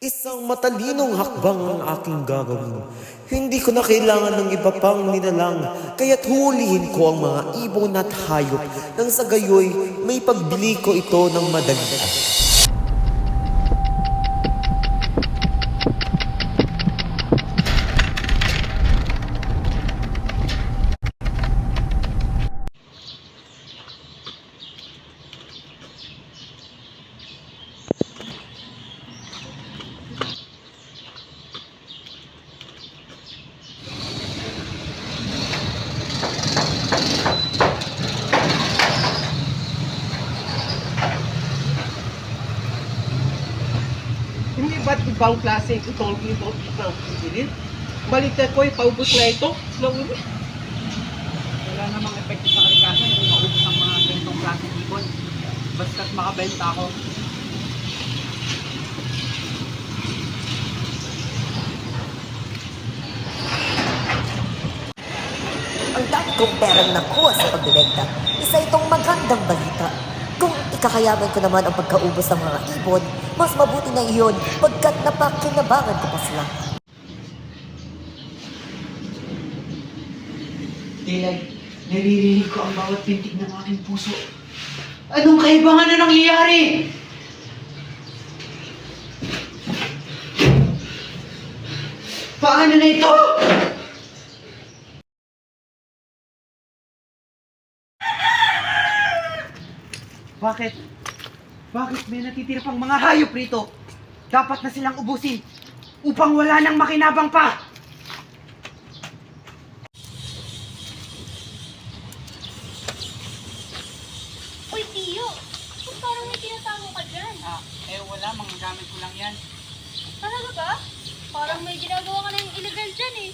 Isang matalinong hakbang ang aking gagawin. Hindi ko na kailangan ng iba pang nilalang, kaya't hulihin ko ang mga ibon at hayop nang sa gayoy may pagbili ko ito ng madali. Hindi ba't ibang klase itong ibon ang pipili? Baliktad ko, ipaubos na ito. Nauli. Wala namang epekto sa kalikasan kung maubos ang mga ganitong klaseng ibon. Basta't makabenta ako. Ang dami kong perang nakuha sa pagbebenta. Isa itong magandang balita. Kung ikakayaman ko naman ang pagkaubos ng mga ibon, mas mabuti na iyon pagkat napakinabangan ko pa sila. Dilag, naririnig ko ang bawat pintig ng aking puso. Anong kaibangan na nangyayari? Paano na ito? Bakit? Bakit may natitira pang mga hayop rito? Dapat na silang ubusin upang wala nang makinabang pa! Uy, Tiyo! Kung parang may tinatago ka dyan. Ah, eh wala, mga gamit ko lang yan. Talaga ba? Parang may ginagawa ka ng illegal dyan eh.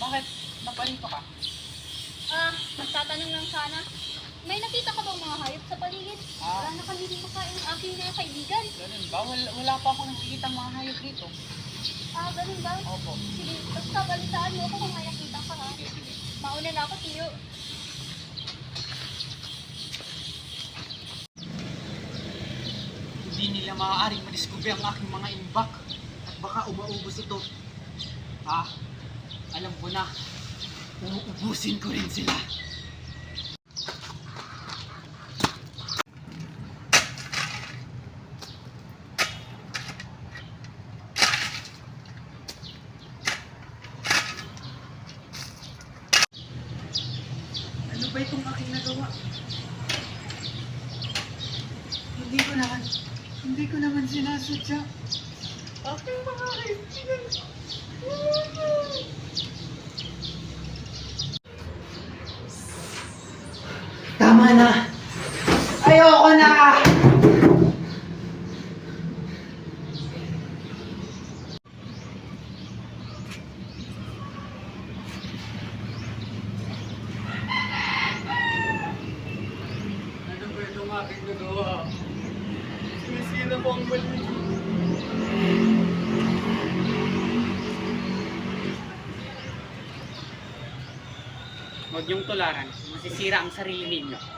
Bakit? Napalito ka? Ah, magtatanong lang sana. May nakita ka bang mga hayop sa paligid? Ah. Wala na kami makain ng aking mga kaibigan. Ganun ba? Wala, wala pa ako nakikita mga hayop dito. Ah, ganun ba? Opo. Sige, basta balitaan mo ako kung may nakita ka ha. Sige, sige. Mauna na ako, Tiyo. Hindi nila maaaring madiskubre ang aking mga imbak at baka umaubos ito. Ah, alam ko na. Uubusin ko rin sila. Ano ba itong aking nagawa? Hindi ko naman, hindi ko naman sinasadya. Aking mga kaibigan. Tama na. Ayoko na. Ano ba itong aking nagawa? Sinisila ko ang balik. Huwag niyong tularan. Masisira ang sarili ninyo.